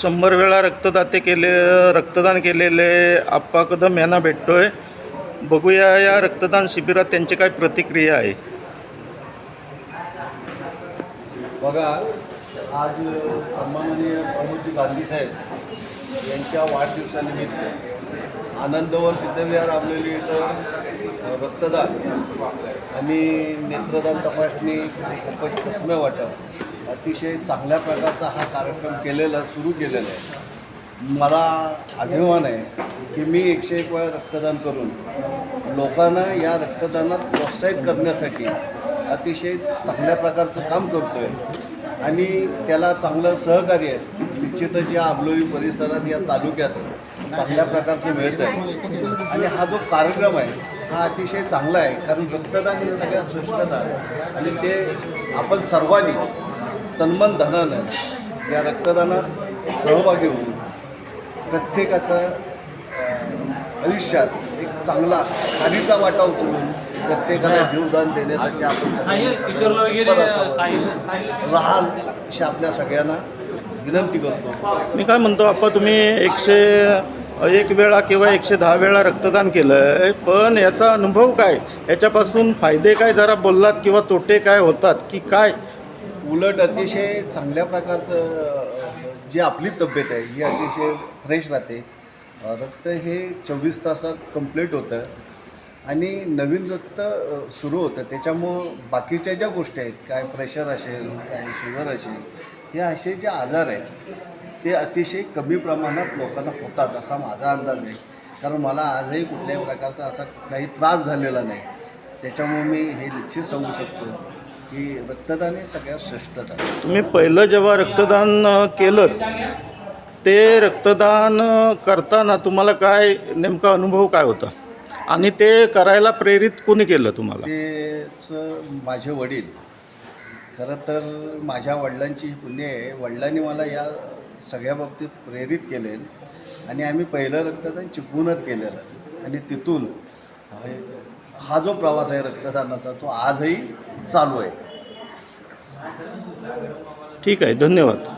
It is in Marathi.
शंभर वेळा रक्तदाते केले रक्तदान केलेले आप्पा कदम यांना भेटतोय. बघूया या रक्तदान शिबिरात त्यांची काय प्रतिक्रिया आहे. बघा आज सन्माननीय प्रमोदजी गांधी साहेब यांच्या वाढदिवसानिमित्त आनंदवन विद्याविहार राबलेली इथं रक्तदान आणि नेत्रदान तपासणी मोफत चष्मे वाटप. अतिशय चांगल्या प्रकारचा हा कार्यक्रम केलेला सुरू केलेला आहे. मला अभिमान आहे की मी एकशे एक वेळा रक्तदान करून लोकांना या रक्तदानात प्रोत्साहित करण्यासाठी अतिशय चांगल्या प्रकारचं काम करतो आहे आणि त्याला चांगलं सहकार्य आहे. निश्चितच या आबलोई परिसरात या तालुक्यात चांगल्या प्रकारचं मिळतं आहे. आणि हा जो कार्यक्रम आहे हा अतिशय चांगला आहे. कारण रक्तदान हे सगळ्यात श्रेष्ठता आहे. आणि ते आपण सर्वांनी तन्मन धनानं या रक्तदानात सहभागी होऊन प्रत्येकाचा आयुष्यात एक चांगला खालीचा वाटा उचलून प्रत्येकाला जीवदान देण्यासाठी आपण राहाल अशी आपल्या सगळ्यांना विनंती करतो. मी काय म्हणतो आप्पा तुम्ही एकशे एक वेळा किंवा एकशे दहा वेळा रक्तदान केलं आहे पण याचा अनुभव काय? याच्यापासून फायदे काय जरा बोललात किंवा तोटे काय होतात की काय? उलट अतिशय चांगल्या प्रकारचं जी आपली तब्येत आहे ही अतिशय फ्रेश राहते. रक्त हे चोवीस तासात कंप्लीट होतं. आणि नवीन रक्त सुरू होतं. त्याच्यामुळं बाकीच्या ज्या गोष्टी आहेत काय प्रेशर असेल काय शुगर असेल हे असे जे आजार आहेत ते अतिशय कमी प्रमाणात लोकांना होतात असा माझा अंदाज आहे. कारण मला आजही कुठल्याही प्रकारचा असा काही त्रास झालेला नाही. त्याच्यामुळे मी हे निश्चित सांगू शकतो. की रक्तदान हे सगळ्यात श्रेष्ठता. तुम्ही पहिलं जेव्हा रक्तदान केलं ते रक्तदान करताना तुम्हाला काय नेमका अनुभव काय होता? आणि ते करायला प्रेरित कोणी केलं तुम्हाला? तेच माझे वडील. खरं तर माझ्या वडिलांची ही पुण्य आहे. वडिलांनी मला या सगळ्या बाबतीत प्रेरित केले आणि आम्ही पहिलं रक्तदान चुकवूनच केलेलं. आणि तिथून हा जो प्रवास आहे रक्तदानाचा तो आजही चालू आहे. ठीक आहे धन्यवाद.